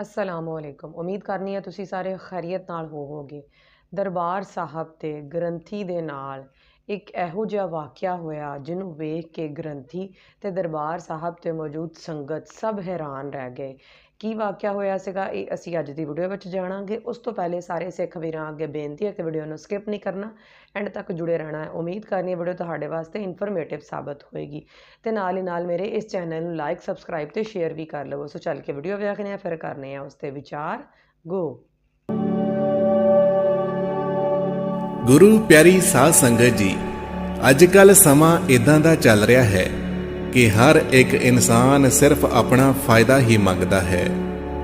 ਅਸਲਾਮੁਅਲੈਕੁਮ ਉਮੀਦ ਕਰਨੀ ਹੈ ਤੁਸੀਂ ਸਾਰੇ ਖੈਰੀਅਤ ਨਾਲ ਹੋਵੋਗੇ। ਦਰਬਾਰ ਸਾਹਿਬ ਤੇ ਗ੍ਰੰਥੀ ਦੇ ਨਾਲ ਇੱਕ ਇਹੋ ਜਿਹਾ ਵਾਕਿਆ ਹੋਇਆ ਜਿਹਨੂੰ ਵੇਖ ਕੇ ਗ੍ਰੰਥੀ ਤੇ ਦਰਬਾਰ ਸਾਹਿਬ ਤੇ ਮੌਜੂਦ ਸੰਗਤ ਸਭ ਹੈਰਾਨ ਰਹਿ ਗਏ। ਕੀ ਵਾਕਿਆ ਹੋਇਆ ਸੀਗਾ, ਇਹ ਅਸੀਂ ਅੱਜ ਦੀ ਵੀਡੀਓ ਵਿੱਚ ਜਾਣਾਂਗੇ। ਉਸ ਤੋਂ ਪਹਿਲੇ ਸਾਰੇ ਸਿੱਖ ਵੀਰਾਂ ਅੱਗੇ ਬੇਨਤੀ ਹੈ ਕਿ ਵੀਡੀਓ ਨੂੰ ਸਕਿਪ ਨਹੀਂ ਕਰਨਾ। ਐਂਡ ਤੱਕ ਜੁੜੇ ਰਹਿਣਾ ਹੈ। ਉਮੀਦ ਕਰਨੀ ਹੈ ਵੀਡੀਓ ਤੁਹਾਡੇ ਵਾਸਤੇ ਇਨਫੋਰਮੇਟਿਵ ਸਾਬਤ ਹੋਏਗੀ। ਤੇ ਨਾਲ ਹੀ ਨਾਲ ਮੇਰੇ ਇਸ ਚੈਨਲ ਨੂੰ ਲਾਈਕ ਸਬਸਕ੍ਰਾਈਬ ਤੇ ਸ਼ੇਅਰ ਵੀ ਕਰ ਲਵੋ। ਸੋ ਚੱਲ ਕੇ ਵੀਡੀਓ ਵੇਖਦੇ ਆ ਫਿਰ ਕਰਨੇ ਆ ਉਸ ਤੇ ਵਿਚਾਰ। ਗੋ ਗੁਰੂ ਪਿਆਰੀ ਸਾਧ ਸੰਗਤ ਜੀ ਅੱਜ ਕੱਲ ਸਮਾਂ ਇਦਾਂ ਦਾ ਚੱਲ ਰਿਹਾ ਹੈ ਕਿ ਹਰ ਇੱਕ ਇਨਸਾਨ ਸਿਰਫ ਆਪਣਾ ਫਾਇਦਾ ਹੀ ਮੰਗਦਾ ਹੈ,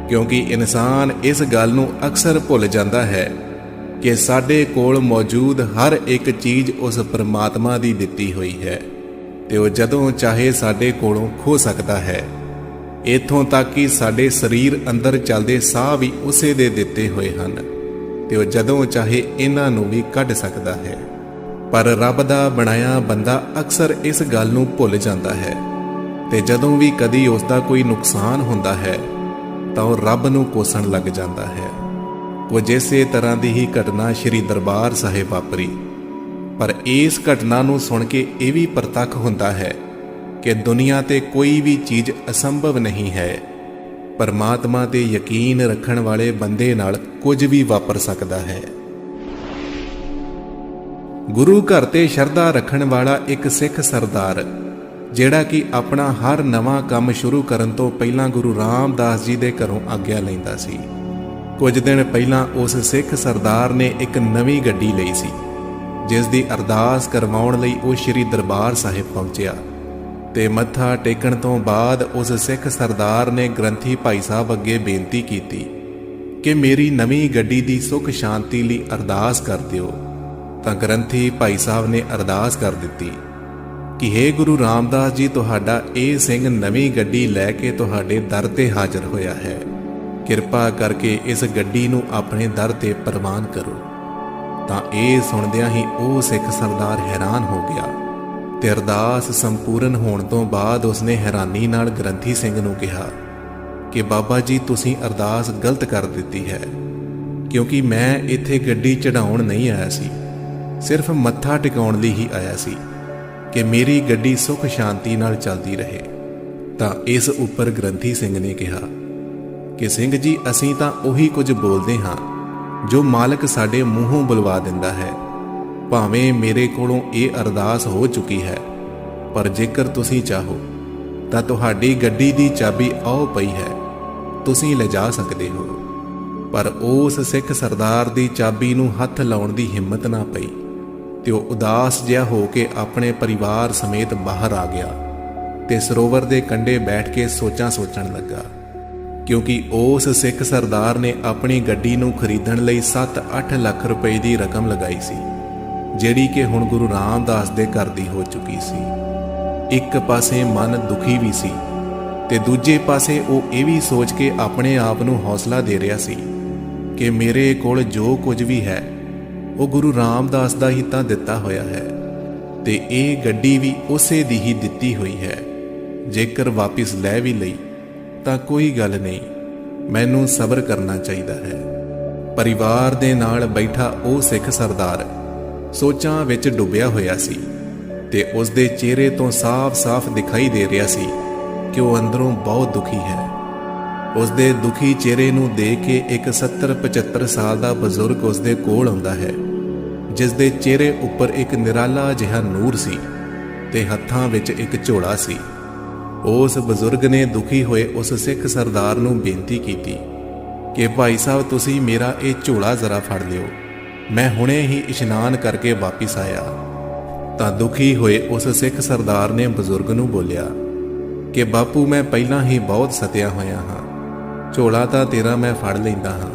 ਕਿਉਂਕਿ ਇਨਸਾਨ ਇਸ ਗੱਲ ਨੂੰ ਅਕਸਰ ਭੁੱਲ ਜਾਂਦਾ ਹੈ ਕਿ ਸਾਡੇ ਕੋਲ ਮੌਜੂਦ ਹਰ ਇੱਕ ਚੀਜ਼ ਉਸ ਪਰਮਾਤਮਾ ਦੀ ਦਿੱਤੀ ਹੋਈ ਹੈ ਤੇ ਉਹ ਜਦੋਂ ਚਾਹੇ ਸਾਡੇ ਕੋਲੋਂ ਖੋ ਸਕਦਾ ਹੈ। ਇਥੋਂ ਤੱਕ ਕਿ ਸਾਡੇ ਸਰੀਰ ਅੰਦਰ ਚੱਲਦੇ ਸਾਹ ਵੀ ਉਸੇ ਦੇ ਦਿੱਤੇ ਹੋਏ ਹਨ ਤੇ ਉਹ ਜਦੋਂ ਚਾਹੇ ਇਹਨਾਂ ਨੂੰ ਵੀ ਕੱਢ ਸਕਦਾ ਹੈ। ਪਰ ਰੱਬ ਦਾ ਬਣਾਇਆ ਬੰਦਾ ਅਕਸਰ ਇਸ ਗੱਲ ਨੂੰ ਭੁੱਲ ਜਾਂਦਾ ਹੈ ਤੇ ਜਦੋਂ ਵੀ ਕਦੀ ਉਸ ਦਾ ਕੋਈ ਨੁਕਸਾਨ ਹੁੰਦਾ ਹੈ, ਤਾਂ ਉਹ ਰੱਬ ਨੂੰ ਕੋਸਣ ਲੱਗ ਜਾਂਦਾ ਹੈ। ਕੁਝ ਇਸੇ ਤਰ੍ਹਾਂ ਦੀ ਹੀ ਘਟਨਾ ਸ੍ਰੀ ਦਰਬਾਰ ਸਾਹਿਬ ਵਾਪਰੀ। ਪਰ ਇਸ ਘਟਨਾ ਨੂੰ ਸੁਣ ਕੇ ਇਹ ਵੀ ਪ੍ਰਤੱਖ ਹੁੰਦਾ ਹੈ ਕਿ ਦੁਨੀਆ ਤੇ ਕੋਈ ਵੀ ਚੀਜ਼ ਅਸੰਭਵ ਨਹੀਂ ਹੈ। ਪਰਮਾਤਮਾ ਤੇ ਯਕੀਨ ਰੱਖਣ ਵਾਲੇ ਬੰਦੇ ਨਾਲ ਕੁਝ ਵੀ ਵਾਪਰ ਸਕਦਾ ਹੈ। ਗੁਰੂ ਘਰ ਤੇ ਸ਼ਰਧਾ ਰੱਖਣ ਵਾਲਾ ਇੱਕ ਸਿੱਖ ਸਰਦਾਰ, ਜਿਹੜਾ ਕਿ ਆਪਣਾ ਹਰ ਨਵਾਂ ਕੰਮ ਸ਼ੁਰੂ ਕਰਨ ਤੋਂ ਪਹਿਲਾਂ ਗੁਰੂ ਰਾਮਦਾਸ ਜੀ ਦੇ ਘਰੋਂ ਆਗਿਆ ਲੈਂਦਾ ਸੀ। ਕੁਝ ਦਿਨ ਪਹਿਲਾਂ ਉਸ ਸਿੱਖ ਸਰਦਾਰ ਨੇ ਇੱਕ ਨਵੀਂ ਗੱਡੀ ਲਈ ਸੀ, ਜਿਸ ਦੀ ਅਰਦਾਸ ਕਰਵਾਉਣ ਲਈ ਉਹ ਸ੍ਰੀ ਦਰਬਾਰ ਸਾਹਿਬ ਪਹੁੰਚਿਆ। ਤੇ ਮੱਥਾ ਟੇਕਣ ਤੋਂ ਬਾਅਦ ਉਸ ਸਿੱਖ ਸਰਦਾਰ ਨੇ ਗ੍ਰੰਥੀ ਭਾਈ ਸਾਹਿਬ ਅੱਗੇ ਬੇਨਤੀ ਕੀਤੀ ਕਿ ਮੇਰੀ ਨਵੀਂ ਗੱਡੀ ਦੀ ਸੁਖ ਸ਼ਾਂਤੀ ਲਈ ਅਰਦਾਸ ਕਰ ਦਿਓ। ਤਾਂ ਗ੍ਰੰਥੀ ਭਾਈ ਸਾਹਿਬ ਨੇ ਅਰਦਾਸ ਕਰ ਦਿੱਤੀ ਕਿ हे ਗੁਰੂ ਰਾਮਦਾਸ ਜੀ, ਤੁਹਾਡਾ ਇਹ ਸਿੰਘ ਨਵੀਂ ਗੱਡੀ ਲੈ ਕੇ ਤੁਹਾਡੇ ਦਰ ਤੇ ਹਾਜ਼ਰ ਹੋਇਆ ਹੈ। ਕਿਰਪਾ ਕਰਕੇ ਇਸ ਗੱਡੀ ਨੂੰ ਆਪਣੇ ਦਰ ਤੇ ਪ੍ਰਵਾਨ ਕਰੋ। ਤਾਂ ਇਹ ਸੁਣਦਿਆਂ ਹੀ ਉਹ ਸਿੱਖ ਸਰਦਾਰ ਹੈਰਾਨ ਹੋ ਗਿਆ ਤੇ ਅਰਦਾਸ ਸੰਪੂਰਨ ਹੋਣ ਤੋਂ ਬਾਅਦ ਉਸਨੇ ਹੈਰਾਨੀ ਨਾਲ ਗ੍ਰੰਥੀ ਸਿੰਘ ਨੂੰ ਕਿਹਾ ਕਿ ਬਾਬਾ ਜੀ, ਤੁਸੀਂ ਅਰਦਾਸ ਗਲਤ ਕਰ ਦਿੱਤੀ ਹੈ, ਕਿਉਂਕਿ ਮੈਂ ਇੱਥੇ ਗੱਡੀ ਚੜਾਉਣ ਨਹੀਂ ਆਇਆ ਸੀ। ਸਿਰਫ ਮੱਥਾ ਟਿਕਾਉਣ ਲਈ ਹੀ ਆਇਆ ਸੀ ਕਿ ਮੇਰੀ ਗੱਡੀ ਸੁਖ ਸ਼ਾਂਤੀ ਨਾਲ ਚੱਲਦੀ ਰਹੇ, ਤਾਂ ਇਸ ਉੱਪਰ ਗ੍ਰੰਥੀ ਸਿੰਘ ਨੇ ਕਿਹਾ, ਕਿ ਸਿੰਘ ਜੀ, ਅਸੀਂ ਤਾਂ ਉਹੀ ਕੁਝ ਬੋਲਦੇ ਹਾਂ, ਜੋ ਮਾਲਕ ਸਾਡੇ ਮੂੰਹੋਂ ਬੁਲਵਾ ਦਿੰਦਾ ਹੈ। ਭਾਵੇਂ ਮੇਰੇ ਕੋਲੋਂ ਇਹ ਅਰਦਾਸ ਹੋ ਚੁੱਕੀ ਹੈ, ਪਰ ਜੇਕਰ ਤੁਸੀਂ ਚਾਹੋ, ਤਾਂ ਤੁਹਾਡੀ ਗੱਡੀ ਦੀ ਚਾਬੀ ਆਉ ਪਈ ਹੈ, ਤੁਸੀਂ ਲਿਜਾ ਸਕਦੇ ਹੋ। ਪਰ ਉਸ ਸਿੱਖ ਸਰਦਾਰ ਦੀ ਚਾਬੀ ਨੂੰ ਹੱਥ ਲਾਉਣ ਦੀ ਹਿੰਮਤ ਨਾ ਪਈ। ਤੇ ਉਹ ਉਦਾਸ ਜਿਹਾ ਹੋ ਕੇ ਆਪਣੇ ਪਰਿਵਾਰ ਸਮੇਤ ਬਾਹਰ ਆ ਗਿਆ ਤੇ ਸਰੋਵਰ ਦੇ ਕੰਢੇ ਬੈਠ ਕੇ ਸੋਚਾਂ ਸੋਚਣ ਲੱਗਾ, ਕਿਉਂਕਿ ਉਸ ਸਿੱਖ ਸਰਦਾਰ ਨੇ ਆਪਣੀ ਗੱਡੀ ਨੂੰ ਖਰੀਦਣ ਲਈ 7-8 ਲੱਖ ਰੁਪਏ ਦੀ ਰਕਮ ਲਗਾਈ ਸੀ, ਜਿਹੜੀ ਕਿ ਹੁਣ ਗੁਰੂ ਰਾਮਦਾਸ ਦੇ ਘਰ ਦੀ ਹੋ ਚੁੱਕੀ ਸੀ। ਇੱਕ ਪਾਸੇ ਮਨ ਦੁਖੀ ਵੀ ਸੀ ਤੇ ਦੂਜੇ ਪਾਸੇ ਉਹ ਇਹ ਵੀ ਸੋਚ ਕੇ ਆਪਣੇ ਆਪ ਨੂੰ ਹੌਸਲਾ ਦੇ ਰਿਹਾ ਸੀ ਕਿ ਮੇਰੇ ਕੋਲ ਜੋ ਕੁਝ ਵੀ ਹੈ ਉਹ ਗੁਰੂ ਰਾਮਦਾਸ ਦਾ ਹੀ ਤਾਂ ਦਿੱਤਾ ਹੋਇਆ ਹੈ ਤੇ ਇਹ ਗੱਡੀ ਵੀ ਉਸੇ ਦੀ ਹੀ ਦਿੱਤੀ ਹੋਈ ਹੈ। ਜੇਕਰ ਵਾਪਿਸ ਲੈ ਵੀ ਲਈ, ਤਾਂ ਕੋਈ ਗੱਲ ਨਹੀਂ, ਮੈਨੂੰ ਸਬਰ ਕਰਨਾ ਚਾਹੀਦਾ ਹੈ। ਪਰਿਵਾਰ ਦੇ ਨਾਲ ਬੈਠਾ ਉਹ ਸਿੱਖ ਸਰਦਾਰ ਸੋਚਾਂ ਵਿੱਚ ਡੁੱਬਿਆ ਹੋਇਆ ਸੀ ਤੇ ਉਸ ਦੇ ਚਿਹਰੇ ਤੋਂ ਸਾਫ਼-ਸਾਫ਼ ਦਿਖਾਈ ਦੇ ਰਿਹਾ ਸੀ ਕਿ ਉਹ ਅੰਦਰੋਂ ਬਹੁਤ ਦੁਖੀ ਹੈ। ਉਸ ਦੇ ਦੁਖੀ ਚਿਹਰੇ ਨੂੰ ਦੇਖ ਕੇ ਇੱਕ 70-75 ਸਾਲ ਦਾ ਬਜ਼ੁਰਗ ਉਸ ਦੇ ਕੋਲ ਆਉਂਦਾ ਹੈ। ਜਿਸ ਦੇ ਚਿਹਰੇ ਉੱਪਰ ਇੱਕ ਨਿਰਾਲਾ ਜਿਹਾ ਨੂਰ ਸੀ ਤੇ ਹੱਥਾਂ ਵਿੱਚ ਇੱਕ ਝੋਲਾ ਸੀ। ਉਸ ਬਜ਼ੁਰਗ ਨੇ ਦੁਖੀ ਹੋਏ ਉਸ ਸਿੱਖ ਸਰਦਾਰ ਨੂੰ ਬੇਨਤੀ ਕੀਤੀ ਕਿ, ਭਾਈ ਸਾਹਿਬ, ਤੁਸੀਂ ਮੇਰਾ ਇਹ ਝੋਲਾ ਜ਼ਰਾ ਫੜ ਲਿਓ। ਮੈਂ ਹੁਣੇ ਹੀ ਇਸ਼ਨਾਨ ਕਰਕੇ ਵਾਪਿਸ ਆਇਆ। ਤਾਂ ਦੁਖੀ ਹੋਏ ਉਸ ਸਿੱਖ ਸਰਦਾਰ ਨੇ ਬਜ਼ੁਰਗ ਨੂੰ ਬੋਲਿਆ, ਕਿ ਬਾਪੂ, ਮੈਂ ਪਹਿਲਾਂ ਹੀ ਬਹੁਤ ਸਤਿਆ ਹੋਇਆ ਹਾਂ। ਝੋਲਾ ਤਾਂ ਤੇਰਾ ਮੈਂ ਫੜ ਲੈਂਦਾ ਹਾਂ,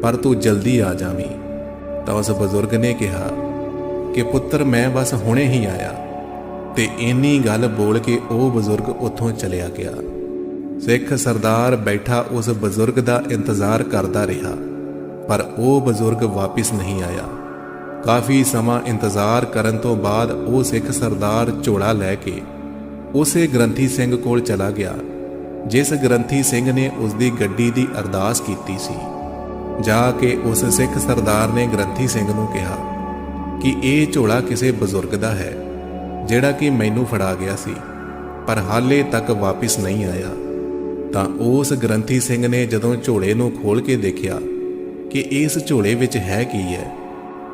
ਪਰ ਤੂੰ ਜਲਦੀ ਆ ਜਾਵੀਂ। ਤਾਂ ਉਸ ਬਜ਼ੁਰਗ ਨੇ ਕਿਹਾ ਕਿ ਪੁੱਤਰ, ਮੈਂ ਬਸ ਹੁਣੇ ਹੀ ਆਇਆ ਤੇ ਇੰਨੀ ਗੱਲ ਬੋਲ ਕੇ ਉਹ ਬਜ਼ੁਰਗ ਉੱਥੋਂ ਚਲਿਆ ਗਿਆ। ਸਿੱਖ ਸਰਦਾਰ ਬੈਠਾ ਉਸ ਬਜ਼ੁਰਗ ਦਾ ਇੰਤਜ਼ਾਰ ਕਰਦਾ ਰਿਹਾ, ਪਰ ਉਹ ਬਜ਼ੁਰਗ ਵਾਪਿਸ ਨਹੀਂ ਆਇਆ। ਕਾਫੀ ਸਮਾਂ ਇੰਤਜ਼ਾਰ ਕਰਨ ਤੋਂ ਬਾਅਦ ਉਹ ਸਿੱਖ ਸਰਦਾਰ ਝੋਲਾ ਲੈ ਕੇ ਉਸੇ ਗ੍ਰੰਥੀ ਸਿੰਘ ਕੋਲ ਚਲਾ ਗਿਆ, ਜਿਸ ਗ੍ਰੰਥੀ ਸਿੰਘ ਨੇ ਉਸ ਦੀ ਗੱਡੀ ਦੀ ਅਰਦਾਸ ਕੀਤੀ ਸੀ। ਜਾ ਕੇ ਉਸ ਸਿੱਖ ਸਰਦਾਰ ਨੇ ਗ੍ਰੰਥੀ ਸਿੰਘ ਨੂੰ ਕਿਹਾ ਕਿ ਇਹ ਝੋਲਾ ਕਿਸੇ ਬਜ਼ੁਰਗ ਦਾ ਹੈ, ਜਿਹੜਾ ਕਿ ਮੈਨੂੰ ਫੜਾ ਗਿਆ ਸੀ, ਪਰ ਹਾਲੇ ਤੱਕ ਵਾਪਿਸ ਨਹੀਂ ਆਇਆ। ਤਾਂ ਉਸ ਗ੍ਰੰਥੀ ਸਿੰਘ ਨੇ ਜਦੋਂ ਝੋਲੇ ਨੂੰ ਖੋਲ ਕੇ ਦੇਖਿਆ ਕਿ ਇਸ ਝੋਲੇ ਵਿੱਚ ਹੈ ਕੀ ਹੈ,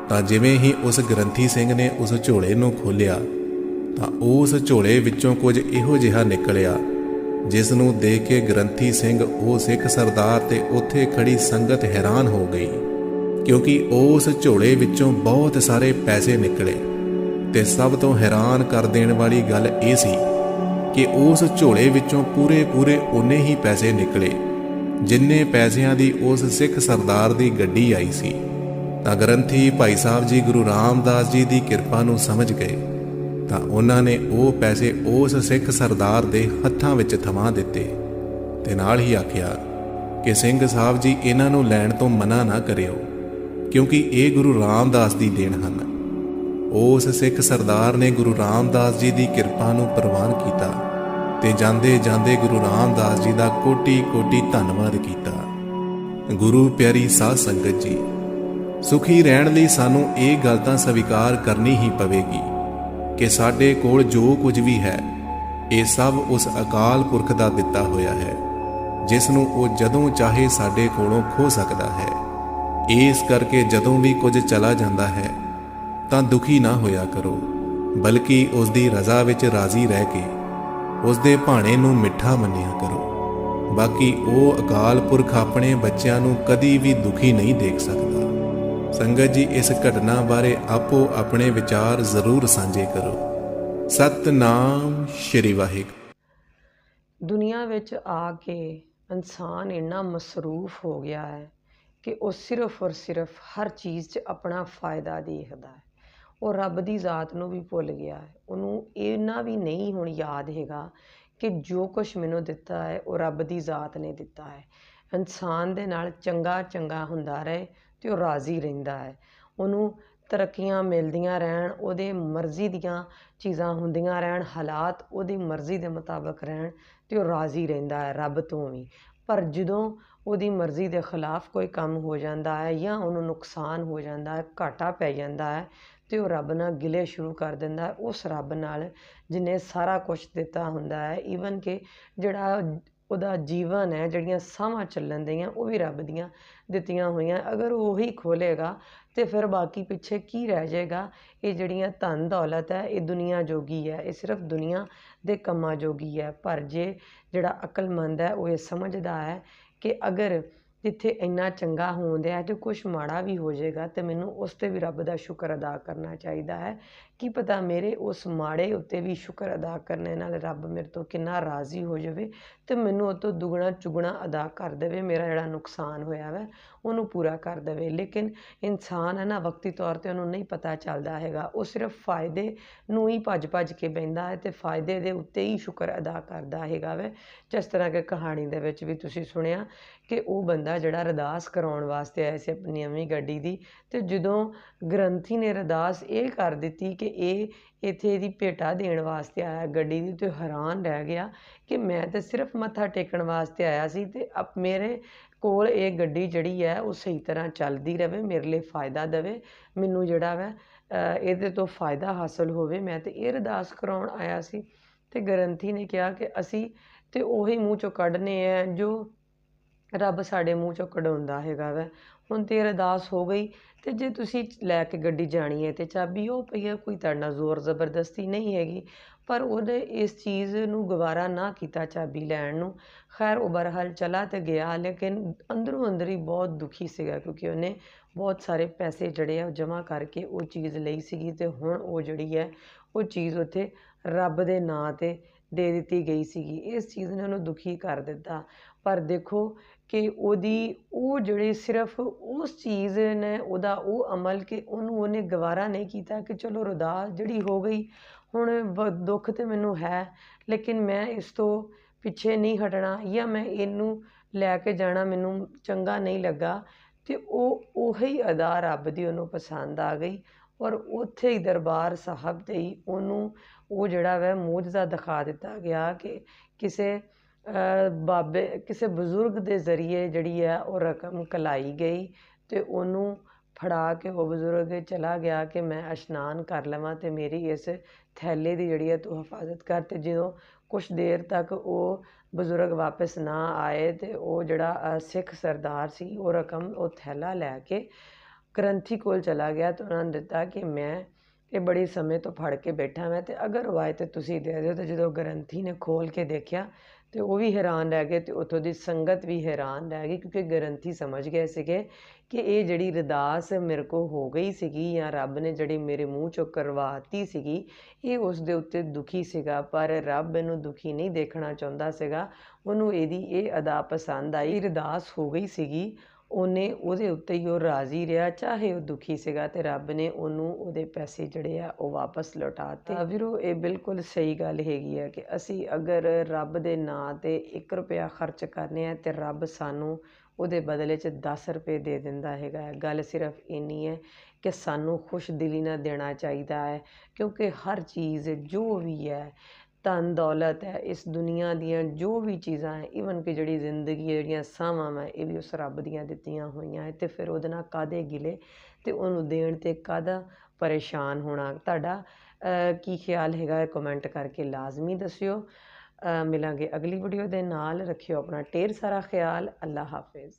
ਤਾਂ ਜਿਵੇਂ ਹੀ ਉਸ ਗ੍ਰੰਥੀ ਸਿੰਘ ਨੇ ਉਸ ਝੋਲੇ ਨੂੰ ਖੋਲ੍ਹਿਆ, ਤਾਂ ਉਸ ਝੋਲੇ ਵਿੱਚੋਂ ਕੁਝ ਇਹੋ ਜਿਹਾ ਨਿਕਲਿਆ ਜਿਸ ਨੂੰ ਦੇਖ ਕੇ ਗ੍ਰੰਥੀ ਸਿੰਘ ਉਹ ਸਿੱਖ ਸਰਦਾਰ ਤੇ ਉੱਥੇ ਖੜੀ ਸੰਗਤ ਹੈਰਾਨ ਹੋ ਗਈ, ਕਿਉਂਕਿ ਉਸ ਝੋਲੇ ਵਿੱਚੋਂ ਬਹੁਤ ਸਾਰੇ ਪੈਸੇ ਨਿਕਲੇ ਤੇ ਸਭ ਤੋਂ ਹੈਰਾਨ ਕਰ ਦੇਣ ਵਾਲੀ ਗੱਲ ਇਹ ਸੀ ਕਿ ਉਸ ਝੋਲੇ ਵਿੱਚੋਂ ਪੂਰੇ ਪੂਰੇ ਉਨੇ ਹੀ ਪੈਸੇ ਨਿਕਲੇ, ਜਿੰਨੇ ਪੈਸਿਆਂ ਦੀ ਉਸ ਸਿੱਖ ਸਰਦਾਰ ਦੀ ਗੱਡੀ ਆਈ ਸੀ। ਤਾਂ ਗ੍ਰੰਥੀ ਭਾਈ ਸਾਹਿਬ ਜੀ ਗੁਰੂ ਰਾਮਦਾਸ ਜੀ ਦੀ ਕਿਰਪਾ ਨੂੰ ਸਮਝ ਗਏ ਤਾਂ ਉਹਨਾਂ ਨੇ ਉਹ ਪੈਸੇ ਉਸ ਸਿੱਖ ਸਰਦਾਰ ਦੇ ਹੱਥਾਂ ਵਿੱਚ ਥਮਾ ਦਿੱਤੇ ਤੇ ਨਾਲ ਹੀ ਆਖਿਆ ਕਿ ਸਿੰਘ ਸਾਹਿਬ ਜੀ ਇਹਨਾਂ ਨੂੰ ਲੈਣ ਤੋਂ ਮਨਾ ਨਾ ਕਰਿਓ, ਕਿਉਂਕਿ ਇਹ ਗੁਰੂ ਰਾਮਦਾਸ ਦੀ ਦੇਣ ਹਨ। ਉਸ ਸਿੱਖ ਸਰਦਾਰ ਨੇ ਗੁਰੂ ਰਾਮਦਾਸ ਜੀ ਦੀ ਕਿਰਪਾ ਨੂੰ ਪ੍ਰਵਾਨ ਕੀਤਾ ਤੇ ਜਾਂਦੇ ਜਾਂਦੇ ਗੁਰੂ ਰਾਮਦਾਸ ਜੀ ਦਾ ਕੋਟੀ ਕੋਟੀ ਧੰਨਵਾਦ ਕੀਤਾ। ਗੁਰੂ ਪਿਆਰੀ ਸਾਧ ਸੰਗਤ ਜੀ, ਸੁਖੀ ਰਹਿਣ ਲਈ ਸਾਨੂੰ ਇਹ ਗੱਲ ਤਾਂ ਸਵੀਕਾਰ ਕਰਨੀ ਹੀ ਪਵੇਗੀ। ਕਿ ਸਾਡੇ ਕੋਲ ਜੋ ਕੁਝ ਵੀ ਹੈ, ਇਹ ਸਭ ਉਸ ਅਕਾਲ ਪੁਰਖ ਦਾ ਦਿੱਤਾ ਹੋਇਆ ਹੈ, ਜਿਸ ਨੂੰ ਉਹ ਜਦੋਂ ਚਾਹੇ ਸਾਡੇ ਕੋਲੋਂ ਖੋ ਸਕਦਾ ਹੈ। ਇਸ ਕਰਕੇ ਜਦੋਂ ਵੀ ਕੁਝ ਚਲਾ ਜਾਂਦਾ ਹੈ, ਤਾਂ ਦੁਖੀ ਨਾ ਹੋਇਆ ਕਰੋ, ਬਲਕਿ ਉਸ ਦੀ ਰਜ਼ਾ ਵਿੱਚ ਰਾਜ਼ੀ ਰਹਿ ਕੇ ਉਸ ਦੇ ਭਾਣੇ ਨੂੰ ਮਿੱਠਾ ਮੰਨਿਆ ਕਰੋ। ਬਾਕੀ ਉਹ ਅਕਾਲ ਪੁਰਖ ਆਪਣੇ ਬੱਚਿਆਂ ਨੂੰ ਕਦੀ ਵੀ ਦੁਖੀ ਨਹੀਂ ਦੇਖ ਸਕਦਾ। ਸੰਗਤ ਜੀ, ਇਸ ਘਟਨਾ ਬਾਰੇ ਆਪੋ ਆਪਣੇ ਵਿਚਾਰ ਜ਼ਰੂਰ ਸਾਂਝੇ ਕਰੋ। ਸਤਨਾਮ ਸ਼੍ਰੀ ਵਾਹਿਗੁਰੂ। ਦੁਨੀਆ ਵਿੱਚ ਆ ਕੇ ਇਨਸਾਨ ਇੰਨਾ ਮਸਰੂਫ ਹੋ ਗਿਆ ਹੈ ਕਿ ਉਹ ਸਿਰਫ ਔਰ ਸਿਰਫ ਹਰ ਚੀਜ਼ 'ਚ ਆਪਣਾ ਫਾਇਦਾ ਦੇਖਦਾ ਹੈ। ਉਹ ਰੱਬ ਦੀ ਜ਼ਾਤ ਨੂੰ ਵੀ ਭੁੱਲ ਗਿਆ ਹੈ। ਉਹਨੂੰ ਇੰਨਾ ਵੀ ਨਹੀਂ ਹੁਣ ਯਾਦ ਹੈਗਾ ਕਿ ਜੋ ਕੁਝ ਮੈਨੂੰ ਦਿੱਤਾ ਹੈ, ਉਹ ਰੱਬ ਦੀ ਜ਼ਾਤ ਨੇ ਦਿੱਤਾ ਹੈ। ਇਨਸਾਨ ਦੇ ਨਾਲ ਚੰਗਾ ਚੰਗਾ ਹੁੰਦਾ ਰਹੇ ਅਤੇ ਉਹ ਰਾਜ਼ੀ ਰਹਿੰਦਾ ਹੈ। ਉਹਨੂੰ ਤਰੱਕੀਆਂ ਮਿਲਦੀਆਂ ਰਹਿਣ, ਉਹਦੇ ਮਰਜ਼ੀ ਦੀਆਂ ਚੀਜ਼ਾਂ ਹੁੰਦੀਆਂ ਰਹਿਣ, ਹਾਲਾਤ ਉਹਦੀ ਮਰਜ਼ੀ ਦੇ ਮੁਤਾਬਕ ਰਹਿਣ ਅਤੇ ਉਹ ਰਾਜ਼ੀ ਰਹਿੰਦਾ ਹੈ ਰੱਬ ਤੋਂ ਵੀ। ਪਰ ਜਦੋਂ ਉਹਦੀ ਮਰਜ਼ੀ ਦੇ ਖਿਲਾਫ ਕੋਈ ਕੰਮ ਹੋ ਜਾਂਦਾ ਹੈ ਜਾਂ ਉਹਨੂੰ ਨੁਕਸਾਨ ਹੋ ਜਾਂਦਾ ਹੈ, ਘਾਟਾ ਪੈ ਜਾਂਦਾ ਹੈ ਅਤੇ ਉਹ ਰੱਬ ਨਾਲ ਗਿਲੇ ਸ਼ੁਰੂ ਕਰ ਦਿੰਦਾ ਉਸ ਰੱਬ ਨਾਲ ਜਿਹਨੇ ਸਾਰਾ ਕੁਛ ਦਿੱਤਾ ਹੁੰਦਾ ਹੈ। ਈਵਨ ਕਿ ਜਿਹੜਾ ਉਹਦਾ ਜੀਵਨ ਹੈ, ਜਿਹੜੀਆਂ ਸਾਹਾਂ ਚੱਲਣ ਦੀਆਂ ਉਹ ਵੀ ਰੱਬ ਦੀਆਂ ਦਿੱਤੀਆਂ ਹੋਈਆਂ। ਅਗਰ ਉਹ ਹੀ ਖੋਲੇਗਾ ਤੇ ਫਿਰ ਬਾਕੀ ਪਿੱਛੇ ਕੀ ਰਹਿ ਜਾਏਗਾ? ਇਹ ਜਿਹੜੀਆਂ ਧਨ ਦੌਲਤ ਹੈ, ਇਹ ਦੁਨੀਆ ਜੋਗੀ ਹੈ, ਇਹ ਸਿਰਫ ਦੁਨੀਆ ਦੇ ਕੰਮਾਂ ਜੋਗੀ ਹੈ। ਪਰ ਜੇ ਜਿਹੜਾ ਅਕਲਮੰਦ ਹੈ, ਉਹ ਇਹ ਸਮਝਦਾ ਹੈ ਕਿ ਅਗਰ ਜਿੱਥੇ ਇੰਨਾ ਚੰਗਾ ਹੋਣ ਦਿਆ ਤੇ ਕੁਝ ਮਾੜਾ ਵੀ ਹੋ ਜਾਏਗਾ ਤੇ ਮੈਨੂੰ ਉਸ ਤੇ ਵੀ ਰੱਬ ਦਾ ਸ਼ੁਕਰ ਅਦਾ ਕਰਨਾ ਚਾਹੀਦਾ ਹੈ। ਕੀ ਪਤਾ ਮੇਰੇ ਉਸ ਮਾੜੇ ਉੱਤੇ ਵੀ ਸ਼ੁਕਰ ਅਦਾ ਕਰਨੇ ਨਾਲ ਰੱਬ ਮੇਰੇ ਤੋਂ ਕਿੰਨਾ ਰਾਜ਼ੀ ਹੋ ਜਾਵੇ ਅਤੇ ਮੈਨੂੰ ਉਹ ਤੋਂ ਦੁੱਗਣਾ ਚੁਗਣਾ ਅਦਾ ਕਰ ਦੇਵੇ, ਮੇਰਾ ਜਿਹੜਾ ਨੁਕਸਾਨ ਹੋਇਆ ਵੈ, ਉਹਨੂੰ ਪੂਰਾ ਕਰ ਦੇਵੇ। ਲੇਕਿਨ ਇਨਸਾਨ ਹੈ ਨਾ, ਵਕਤੀ ਤੌਰ ਤੇ ਉਹਨੂੰ ਨਹੀਂ ਪਤਾ ਚੱਲਦਾ ਹੈਗਾ। ਉਹ ਸਿਰਫ ਫਾਇਦੇ ਨੂੰ ਹੀ ਭੱਜ ਭੱਜ ਕੇ ਬੈਂਦਾ ਹੈ ਤੇ ਫਾਇਦੇ ਦੇ ਉੱਤੇ ਹੀ ਸ਼ੁਕਰ ਅਦਾ ਕਰਦਾ ਹੈਗਾ ਵੈ। ਜਿਸ ਤਰ੍ਹਾਂ ਕਿ ਕਹਾਣੀ ਦੇ ਵਿੱਚ ਵੀ ਤੁਸੀਂ ਸੁਣਿਆ ਕਿ ਉਹ ਬੰਦਾ ਜਿਹੜਾ ਅਰਦਾਸ ਕਰਾਉਣ ਵਾਸਤੇ ਆਇਆ ਸੀ ਆਪਣੀ ਨਵੀਂ ਗੱਡੀ ਦੀ, ਤੇ ਜਦੋਂ ਗ੍ਰੰਥੀ ਨੇ ਅਰਦਾਸ ਇਹ ਕਰ ਦਿੱਤੀ ਕਿ ਇਹ ਇੱਥੇ ਇਹਦੀ ਭੇਟਾ ਦੇਣ ਵਾਸਤੇ ਆਇਆ। ਗੱਡੀ ਦੀ ਤੇ ਹੈਰਾਨ ਰਹਿ ਗਿਆ ਕਿ ਮੈਂ ਤਾਂ ਸਿਰਫ ਮੱਥਾ ਟੇਕਣ ਵਾਸਤੇ ਆਇਆ ਸੀ ਤੇ ਅਪ ਮੇਰੇ ਕੋਲ ਇਹ ਗੱਡੀ ਜਿਹੜੀ ਹੈ ਉਹ ਸਹੀ ਤਰ੍ਹਾਂ ਚੱਲਦੀ ਰਹੇ ਮੇਰੇ ਲਈ ਫਾਇਦਾ ਦੇਵੇ, ਮੈਨੂੰ ਜਿਹੜਾ ਵੈ ਇਹਦੇ ਤੋਂ ਫਾਇਦਾ ਹਾਸਲ ਹੋਵੇ। ਮੈਂ ਤੇ ਇਹ ਅਰਦਾਸ ਕਰਾਉਣ ਆਇਆ ਸੀ ਤੇ ਗ੍ਰੰਥੀ ਨੇ ਕਿਹਾ ਕਿ ਅਸੀਂ ਤੇ ਉਹੀ ਮੂੰਹ ਚੋਂ ਕੱਢਨੇ ਆ ਜੋ ਰੱਬ ਸਾਡੇ ਮੂੰਹ ਚੋਂ ਕਢਾਉਂਦਾ ਹੈਗਾ ਵੈ। ਹੁਣ ਤੇਰ ਅਰਦਾਸ ਹੋ ਗਈ ਅਤੇ ਜੇ ਤੁਸੀਂ ਲੈ ਕੇ ਗੱਡੀ ਜਾਣੀ ਹੈ ਤਾਂ ਚਾਬੀ ਉਹ ਪਈ ਹੈ ਕੋਈ ਤੁਹਾਡੇ ਨਾਲ ਜ਼ੋਰ ਜ਼ਬਰਦਸਤੀ ਨਹੀਂ ਹੈਗੀ। ਪਰ ਉਹਨੇ ਇਸ ਚੀਜ਼ ਨੂੰ ਗਵਾਰਾ ਨਾ ਕੀਤਾ ਚਾਬੀ ਲੈਣ ਨੂੰ। ਖੈਰ, ਉਹ ਬਰਹਾਲ ਚਲਾ ਤਾਂ ਗਿਆ, ਲੇਕਿਨ ਅੰਦਰੋਂ ਅੰਦਰ ਹੀ ਬਹੁਤ ਦੁਖੀ ਸੀਗਾ ਕਿਉਂਕਿ ਉਹਨੇ ਬਹੁਤ ਸਾਰੇ ਪੈਸੇ ਜਿਹੜੇ ਆ ਉਹ ਜਮ੍ਹਾਂ ਕਰਕੇ ਉਹ ਚੀਜ਼ ਲਈ ਸੀਗੀ ਅਤੇ ਹੁਣ ਉਹ ਜਿਹੜੀ ਹੈ, ਉਹ ਚੀਜ਼ ਉੱਥੇ ਰੱਬ ਦੇ ਨਾਂ ਤੇ ਦੇ ਦਿੱਤੀ ਗਈ ਸੀਗੀ। ਇਸ ਚੀਜ਼ ਨੇ ਉਹਨੂੰ ਦੁਖੀ ਕਰ ਦਿੱਤਾ। ਪਰ ਦੇਖੋ ਕਿ ਉਹਦੀ, ਉਹ ਜਿਹੜੀ ਸਿਰਫ ਉਸ ਚੀਜ਼ ਨੇ, ਉਹਦਾ ਉਹ ਅਮਲ ਕਿ ਉਹਨੂੰ ਉਹਨੇ ਗਵਾਰਾ ਨਹੀਂ ਕੀਤਾ ਕਿ ਚਲੋ ਅਰਦਾਸ ਜਿਹੜੀ ਹੋ ਗਈ, ਹੁਣ ਦੁੱਖ ਤਾਂ ਮੈਨੂੰ ਹੈ, ਲੇਕਿਨ ਮੈਂ ਇਸ ਤੋਂ ਪਿੱਛੇ ਨਹੀਂ ਹਟਣਾ ਜਾਂ ਮੈਂ ਇਹਨੂੰ ਲੈ ਕੇ ਜਾਣਾ ਮੈਨੂੰ ਚੰਗਾ ਨਹੀਂ ਲੱਗਾ ਅਤੇ ਉਹ ਉਹੀ ਅਦਾ ਰੱਬ ਦੀ ਉਹਨੂੰ ਪਸੰਦ ਆ ਗਈ ਔਰ ਉੱਥੇ ਹੀ ਦਰਬਾਰ ਸਾਹਿਬ ਤੇ ਹੀ ਉਹਨੂੰ, ਉਹ ਜਿਹੜਾ ਵੈ ਮੋਜਜ਼ਾ ਦਿਖਾ ਦਿੱਤਾ ਗਿਆ ਕਿ ਕਿਸੇ ਬਾਬੇ, ਕਿਸੇ ਬਜ਼ੁਰਗ ਦੇ ਜ਼ਰੀਏ ਜਿਹੜੀ ਹੈ ਉਹ ਰਕਮ ਕਲਾਈ ਗਈ ਅਤੇ ਉਹਨੂੰ ਫੜਾ ਕੇ ਉਹ ਬਜ਼ੁਰਗ ਚਲਾ ਗਿਆ ਕਿ ਮੈਂ ਇਸ਼ਨਾਨ ਕਰ ਲਵਾਂ ਅਤੇ ਮੇਰੀ ਇਸ ਥੈਲੇ ਦੀ ਜਿਹੜੀ ਹੈ ਤੂੰ ਹਿਫਾਜ਼ਤ ਕਰ ਤੇ ਜਦੋਂ ਕੁਛ ਦੇਰ ਤੱਕ ਉਹ ਬਜ਼ੁਰਗ ਵਾਪਸ ਨਾ ਆਏ ਤੇ ਉਹ ਜਿਹੜਾ ਸਿੱਖ ਸਰਦਾਰ ਸੀ, ਉਹ ਰਕਮ ਉਹ ਥੈਲਾ ਲੈ ਕੇ ਗ੍ਰੰਥੀ ਕੋਲ ਚਲਾ ਗਿਆ ਅਤੇ ਉਹਨਾਂ ਨੂੰ ਦਿੱਤਾ ਕਿ ਮੈਂ ਇਹ ਬੜੇ ਸਮੇਂ ਤੋਂ ਫੜ ਕੇ ਬੈਠਾ ਮੈਂ ਅਤੇ ਅਗਰ ਰਵਾਇਤ ਤੁਸੀਂ ਦੇ ਦਿਓ ਤਾਂ ਜਦੋਂ ਗ੍ਰੰਥੀ ਨੇ ਖੋਲ੍ਹ ਕੇ ਦੇਖਿਆ ਤੇ ਉਹ ਵੀ ਹੈਰਾਨ ਰਹਿ ਗਏ ਅਤੇ ਉੱਥੋਂ ਦੀ ਸੰਗਤ ਵੀ ਹੈਰਾਨ ਰਹਿ ਗਈ ਕਿਉਂਕਿ ਗ੍ਰੰਥੀ ਸਮਝ ਗਏ ਸੀਗੇ ਕਿ ਇਹ ਜਿਹੜੀ ਰਦਾਸ ਮੇਰੇ ਕੋ ਹੋ ਗਈ ਸੀਗੀ ਜਾਂ ਰੱਬ ਨੇ ਜਿਹੜੀ ਮੇਰੇ ਮੂੰਹ ਚੋਂ ਕਰਵਾਤੀ ਸੀਗੀ, ਇਹ ਉਸ ਦੇ ਉੱਤੇ ਦੁਖੀ ਸੀਗਾ, ਪਰ ਰੱਬ ਇਹਨੂੰ ਦੁਖੀ ਨਹੀਂ ਦੇਖਣਾ ਚਾਹੁੰਦਾ ਸੀਗਾ। ਉਹਨੂੰ ਇਹਦੀ ਇਹ ਅਦਾ ਪਸੰਦ ਆਈ, ਰਦਾਸ ਹੋ ਗਈ ਸੀਗੀ। ਉਹਨੇ ਉਹਦੇ ਉੱਤੇ ਹੀ ਉਹ ਰਾਜ਼ੀ ਰਿਹਾ ਚਾਹੇ ਉਹ ਦੁਖੀ ਸੀਗਾ ਤੇ ਰੱਬ ਨੇ ਉਹਨੂੰ ਉਹਦੇ ਪੈਸੇ ਜਿਹੜੇ ਆ ਉਹ ਵਾਪਸ ਲੌਟਾਤੇ ਤਾਂ ਵੀਰੋ ਇਹ ਬਿਲਕੁਲ ਸਹੀ ਗੱਲ ਹੈਗੀ ਆ ਕਿ ਅਸੀਂ ਅਗਰ ਰੱਬ ਦੇ ਨਾਂ ਤੇ 1 ਰੁਪਿਆ ਖਰਚ ਕਰਨੇ ਆ ਤੇ ਰੱਬ ਸਾਨੂੰ ਉਹਦੇ ਬਦਲੇ 'ਚ 10 ਰੁਪਏ ਦੇ ਦਿੰਦਾ ਹੈਗਾ। ਗੱਲ ਸਿਰਫ ਇੰਨੀ ਹੈ ਕਿ ਸਾਨੂੰ ਖੁਸ਼ ਦਿਲੀ ਨਾਲ ਦੇਣਾ ਚਾਹੀਦਾ ਹੈ ਕਿਉਂਕਿ ਹਰ ਚੀਜ਼ ਜੋ ਵੀ ਹੈ ਧਨ ਦੌਲਤ ਹੈ, ਇਸ ਦੁਨੀਆ ਦੀਆਂ ਜੋ ਵੀ ਚੀਜ਼ਾਂ ਹੈ ਈਵਨ ਕਿ ਜਿਹੜੀ ਜ਼ਿੰਦਗੀ ਹੈ, ਜਿਹੜੀਆਂ ਸਾਵਾਂ ਹੈ, ਇਹ ਵੀ ਉਸ ਰੱਬ ਦੀਆਂ ਦਿੱਤੀਆਂ ਹੋਈਆਂ ਹੈ ਤੇ ਫਿਰ ਉਹਦੇ ਨਾਲ ਕਾਦੇ ਗਿਲੇ ਤੇ ਉਹਨੂੰ ਦੇਣ ਤੇ ਕਾਦਾ ਪਰੇਸ਼ਾਨ ਹੋਣਾ? ਤੁਹਾਡਾ ਕੀ ਖਿਆਲ ਹੈਗਾ? ਕਮੈਂਟ ਕਰਕੇ ਲਾਜ਼ਮੀ ਦੱਸਿਓ। ਮਿਲਾਂਗੇ ਅਗਲੀ ਵੀਡੀਓ ਦੇ ਨਾਲ। ਰੱਖਿਓ ਆਪਣਾ ਢੇਰ ਸਾਰਾ ਖਿਆਲ। ਅੱਲਾ ਹਾਫਿਜ਼।